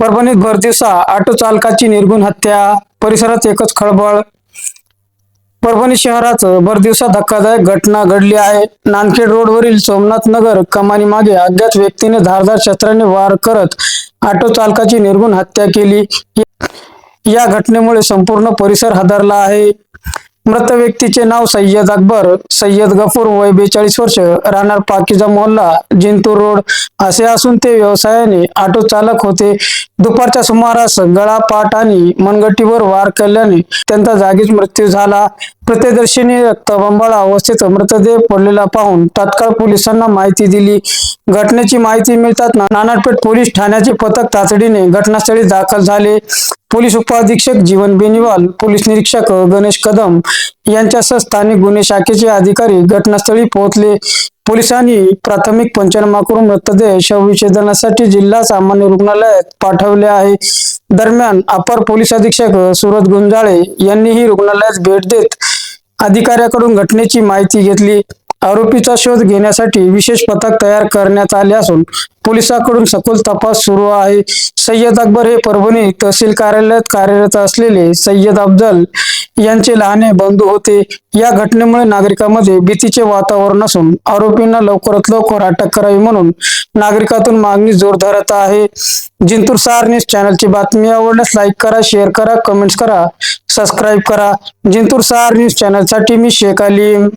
परभणीत भरदिवसा ऑटो चालकाची निर्गुण हत्या परिसरात एकच खळबळ. परभणी शहरात भरदिवसा धक्कादायक घटना घडली आहे. नानखेड रोडवरील सोमनाथ नगर कमानी मागे अज्ञात व्यक्तीने धारदार शस्त्राने वार करत ऑटो चालकाची निर्गुण हत्या केली. या घटनेमुळे संपूर्ण परिसर हादरला आहे. मृत व्यक्तीचे नाव सय्यद अकबर सय्यद गफूर वय बेचाळीस वर्ष राहणार पाकिजा मोहल्ला जिंतूर रोड. असे असून ते व्यवसायाने ऑटो चालक होते. दुपारच्या सुमारास गळा पाठ आणि मनगटीवर वार केल्याने त्यांचा जागीच मृत्यू झाला. प्रत्यदर्शनी रक्तबंबाळ अवस्थेत मृतदेह पडलेला पाहून तात्काळ पोलिसांना माहिती दिली. घटनेची माहिती मिळतात ना- पोलीस ठाण्याचे पथक तातडीने घटनास्थळी दाखल झाले. पोलीस उपाधीक्षक जीवन बेनिवाल पोलीस निरीक्षक गणेश कदम यांच्यासह स्थानिक गुन्हे शाखेचे अधिकारी घटनास्थळी पोहोचले. पोलिसांनी प्राथमिक पंचनामा करून मृतदेह शवविच्छेदनासाठी जिल्हा सामान्य रुग्णालयात पाठवले आहे. दरम्यान अपर पोलीस अधीक्षक सुरत गुंजाळे यांनीही रुग्णालयात भेट देत अधिकाऱ्याकडून घटनेची माहिती घेतली. आरोपीचा शोध घेण्यासाठी विशेष पथक तयार करण्यात आले असून पोलिसांकडून सखोल तपास सुरू आहे. सय्यद अकबर हे परभणी तहसील कार्यालयात कार्यरत असलेले सय्यद अफजल यांचे लहाने बंधू होते. या घटनेमुळे नागरिकांमध्ये भीतीचे वातावरण असून आरोपींना लवकरात लवकर अटक करावी म्हणून नागरिकातून मागणी जोर धरत आहे. जिंतूर सार न्यूज चॅनलची बातमी आवडल्यास लाईक करा शेअर करा कमेंट्स करा सबस्क्राईब करा. जिंतूर सार न्यूज चॅनलसाठी मी शेख अलीम.